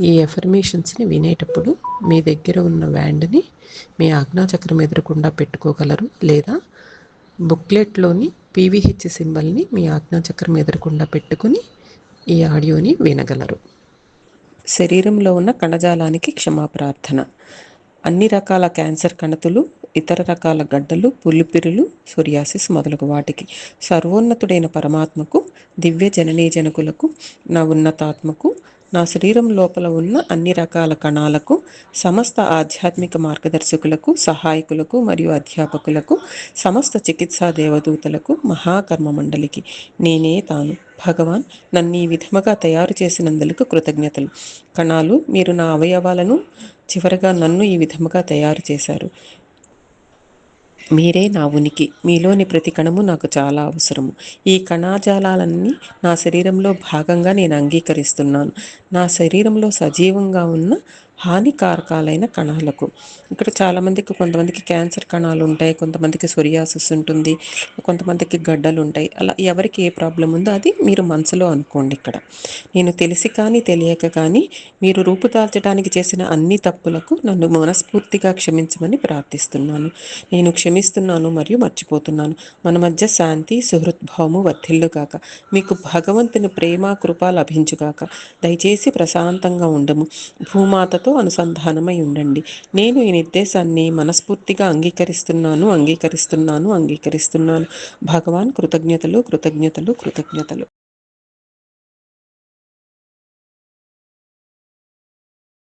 ఈ ఎఫర్మేషన్స్ని వినేటప్పుడు మీ దగ్గర ఉన్న వ్యాండ్ని మీ ఆజ్ఞాచక్రం ఎదురకుండా పెట్టుకోగలరు లేదా బుక్లెట్లోని పీవీహెచ్ సింబల్ని మీ ఆజ్ఞాచక్రం ఎదురకుండా పెట్టుకుని ఈ ఆడియోని వినగలరు. శరీరంలో ఉన్న కణజాలానికి క్షమాప్రార్థన. అన్ని రకాల క్యాన్సర్ కణతులు ఇతర రకాల గడ్డలు పులిపిరులు సొరియాసిస్ మొదలగు వాటికి. సర్వోన్నతుడైన పరమాత్మకు దివ్య జననీజనకులకు నా ఉన్నతాత్మకు నా శరీరం లోపల ఉన్న అన్ని రకాల కణాలకు సమస్త ఆధ్యాత్మిక మార్గదర్శకులకు సహాయకులకు మరియు అధ్యాపకులకు సమస్త చికిత్సా దేవదూతలకు మహాకర్మ మండలికి నేనే తాను. భగవాన్ నన్ను ఈ విధముగా తయారు చేసినందులకు కృతజ్ఞతలు. కణాలు మీరు నా అవయవాలను చివరగా నన్ను ఈ విధముగా తయారు చేశారు. మీరే నా ఉనికి. మీలోని ప్రతి కణము నాకు చాలా అవసరము. ఈ కణాజాలాలన్నీ నా శరీరంలో భాగంగా నేను అంగీకరిస్తున్నాను. నా శరీరంలో సజీవంగా ఉన్న హానికారకాలైన కణాలకు. ఇక్కడ చాలామందికి కొంతమందికి క్యాన్సర్ కణాలు ఉంటాయి కొంతమందికి సొరియాసిస్ ఉంటుంది కొంతమందికి గడ్డలు ఉంటాయి అలా ఎవరికి ఏ ప్రాబ్లం ఉందో అది మీరు మనసులో అనుకోండి ఇక్కడ. నేను తెలిసి కానీ తెలియక కానీ మీరు రూపుదాల్చడానికి చేసిన అన్ని తప్పులకు నన్ను మనస్ఫూర్తిగా క్షమించమని ప్రార్థిస్తున్నాను. నేను క్షమిస్తున్నాను మరియు మర్చిపోతున్నాను. మన మధ్య శాంతి సుహృద్భావము వర్ధిల్లుగాక. మీకు భగవంతుని ప్రేమ కృప లభించుగాక. దయచేసి ప్రశాంతంగా ఉండము. భూమాతతో అనుసంధానమై ఉండండి. నేను ఈ నిర్దేశాన్ని మనస్ఫూర్తిగా అంగీకరిస్తున్నాను అంగీకరిస్తున్నాను అంగీకరిస్తున్నాను. భగవాన్ కృతజ్ఞతలు కృతజ్ఞతలు కృతజ్ఞతలు.